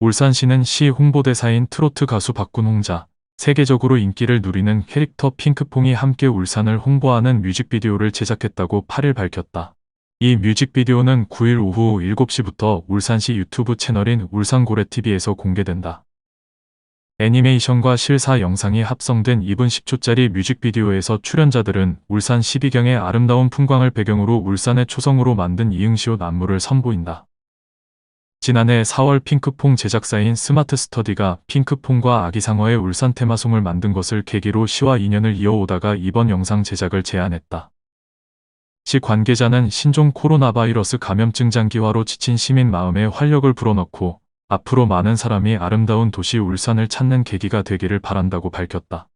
울산시는 시 홍보대사인 트로트 가수 박군홍자, 세계적으로 인기를 누리는 캐릭터 핑크퐁이 함께 울산을 홍보하는 뮤직비디오를 제작했다고 8일 밝혔다. 이 뮤직비디오는 9일 오후 7시부터 울산시 유튜브 채널인 울산고래TV에서 공개된다. 애니메이션과 실사 영상이 합성된 2분 10초짜리 뮤직비디오에서 출연자들은 울산 12경의 아름다운 풍광을 배경으로 울산의 초성으로 만든 이응시옷 안무를 선보인다. 지난해 4월 핑크퐁 제작사인 스마트 스터디가 핑크퐁과 아기상어의 울산 테마송을 만든 것을 계기로 시와 인연을 이어오다가 이번 영상 제작을 제안했다. 시 관계자는 신종 코로나 바이러스 감염증 장기화로 지친 시민 마음에 활력을 불어넣고 앞으로 많은 사람이 아름다운 도시 울산을 찾는 계기가 되기를 바란다고 밝혔다.